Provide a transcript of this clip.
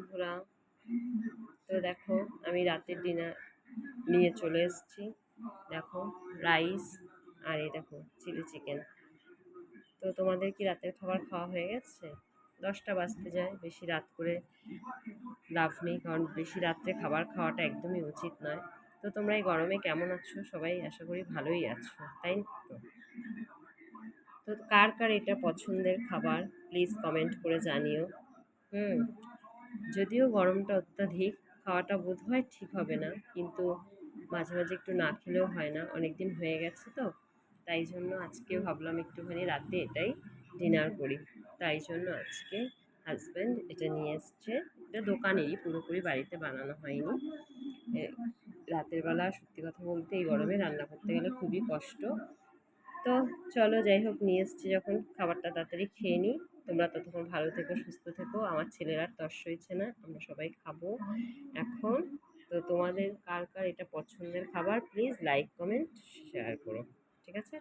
বন্ধুরা, তো দেখো, আমি রাতের ডিনার নিয়ে চলে এসেছি। দেখো রাইস আর এই দেখো চিলি চিকেন তো তোমাদের কি রাতের খাবার খাওয়া হয়ে গেছে? দশটা বাজতে যায়, বেশি রাত করে লাভ নেই, কারণ বেশি রাত্রে খাবার খাওয়াটা একদমই উচিত নয়। তো তোমরা এই গরমে কেমন আছো? সবাই আশা করি ভালোই আছো, তাই তো? তো কার কার এটা পছন্দের খাবার প্লিজ কমেন্ট করে জানিও। হুম যদিও গরমটা অত্যাধিক, খাওয়াটা বোধ হয় ঠিক হবে না। কিন্তু মাঝে মাঝে একটু না খেলেও হয় না অনেক দিন হয়ে গেছে তো। তাই জন্য আজকে ভাবলাম একটুখানি রাতে এটাই ডিনার করি। তাই জন্য আজকে হাজব্যান্ড এটা নিয়ে এসছে। এটা দোকানেরই পুরোপুরি বাড়িতে বানানো হয়নি। রাতের বেলা সত্যি কথা বলতে এই গরমে রান্না করতে গেলে খুবই কষ্ট। তো চলো যাই হোক, নিয়ে এসছি যখন, খাবারটা তাড়াতাড়ি খেয়ে নিই। তোমরা ততক্ষণ ভালো থেকো, সুস্থ থেকো। আমার ছেলেরা তর্স হয়েছে না, আমরা সবাই খাব এখন। তো তোমাদের কার কার এটা পছন্দের খাবার প্লিজ লাইক কমেন্ট শেয়ার করো, ঠিক আছে?